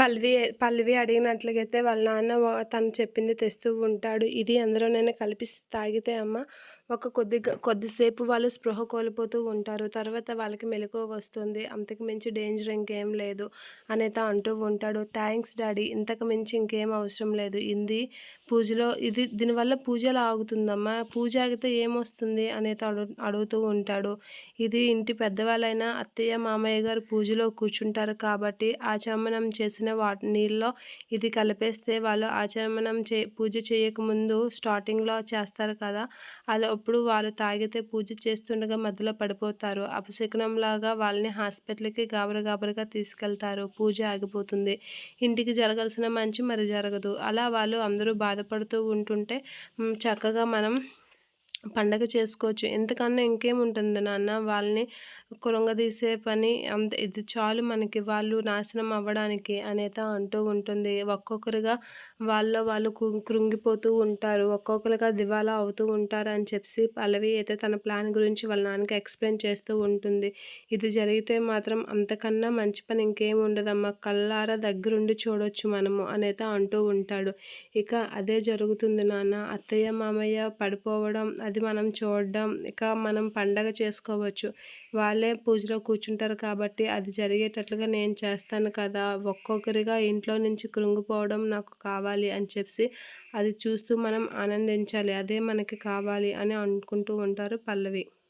పల్లవి పల్లవి అడిగినట్లయితే వాళ్ళ నాన్న తను చెప్పింది తెస్తూ ఉంటాడు. ఇది నేను కలిపి తాగితే అమ్మ ఒక కొద్దిగా కొద్దిసేపు వాళ్ళు స్పృహ కోల్పోతూ ఉంటారు. తర్వాత వాళ్ళకి మెలకువ వస్తుంది. అంతకు మించి డేంజర్ ఇంకేం లేదు అనేత అంటూ ఉంటాడు. థ్యాంక్స్ డాడీ ఇంతకు మించి ఇంకేం అవసరం లేదు. ఇది పూజలో ఇది దీనివల్ల పూజలు ఆగుతుందమ్మా? పూజ ఆగితే ఏమొస్తుంది? అనేత అడు అడుగుతూ ఉంటాడు. ఇది ఇంటి పెద్దవాళ్ళైనా అత్తయ్య మామయ్య గారు పూజలో కూర్చుంటారు కాబట్టి ఆచమనం చేసిన వాటి నీళ్ళలో ఇది కలిపేస్తే వాళ్ళు ఆచమనం చే పూజ చేయకముందు స్టార్టింగ్లో చేస్తారు కదా. అలా అప్పుడు వాళ్ళు తాగితే పూజ చేస్తుండగా మధ్యలో పడిపోతారు. అపశకునంలాగా వాళ్ళని హాస్పిటల్కి గాబరు గాబరుగా తీసుకెళ్తారు. పూజ ఆగిపోతుంది. ఇంటికి జరగాల్సిన మంచి మరి జరగదు. అలా వాళ్ళు అందరూ బాధపడుతూ ఉంటుంటే చక్కగా మనం పండగ చేసుకోవచ్చు. ఎంతకన్నా ఇంకేముంటుంది నాన్న? వాళ్ళని కృంగదీసే పని అంత. ఇది చాలు మనకి. వాళ్ళు నాశనం అవ్వడానికి అనేత అంటూ ఉంటుంది. ఒక్కొక్కరుగా వాళ్ళ వాళ్ళు కృంగిపోతూ ఉంటారు. ఒక్కొక్కరుగా దివాలా అవుతూ ఉంటారు అని చెప్పి పల్లవి అయితే తన ప్లాన్ గురించి వాళ్ళ నాన్నకి ఎక్స్ప్లెయిన్ చేస్తూ ఉంటుంది. ఇది జరిగితే మాత్రం అంతకన్నా మంచి పని ఇంకేం ఉండదమ్మా కళ్ళారా దగ్గరుండి చూడొచ్చు మనము అనేత అంటూ ఉంటాడు. ఇక అదే జరుగుతుంది నాన్న. అత్తయ్య మామయ్య పడిపోవడం అది మనం చూడడం ఇక మనం పండగ చేసుకోవచ్చు. వాళ్ళే పూజలో కూర్చుంటారు కాబట్టి అది జరిగేటట్లుగా నేను చేస్తాను కదా. ఒక్కొక్కరిగా ఇంట్లో నుంచి కృంగిపోవడం నాకు కావాలి అని చెప్పి అది చూస్తూ మనం ఆనందించాలి. అదే మనకి కావాలి అని అనుకుంటూ ఉంటారు పల్లవి.